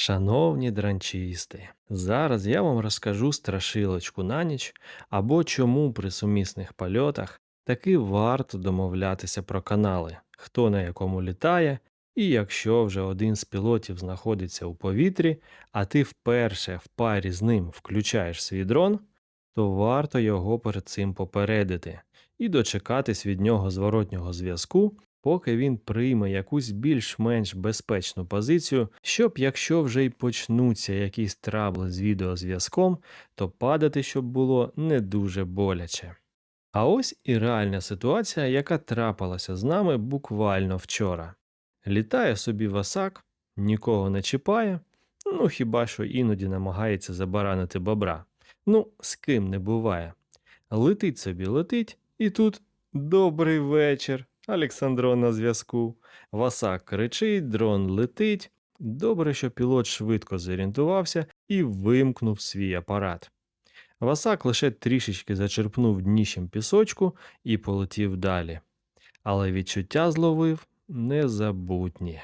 Шановні дранчисти, зараз я вам розкажу страшилочку на ніч або чому при сумісних польотах таки варто домовлятися про канали, хто на якому літає, і якщо вже один з пілотів знаходиться у повітрі, а ти вперше в парі з ним включаєш свій дрон, то варто його перед цим попередити і дочекатись від нього зворотнього зв'язку, поки він прийме якусь більш-менш безпечну позицію, щоб якщо вже й почнуться якісь трабли з відеозв'язком, то падати щоб було не дуже боляче. А ось і реальна ситуація, яка трапилася з нами буквально вчора. Літає собі васак, нікого не чіпає, ну хіба що іноді намагається забаранити бобра. Ну, з ким не буває. Летить собі летить, і тут добрий вечір. Олександрон на зв'язку. Васак кричить, дрон летить. Добре, що пілот швидко зорієнтувався і вимкнув свій апарат. Васак лише трішечки зачерпнув дніщем пісочку і полетів далі. Але відчуття зловив незабутнє.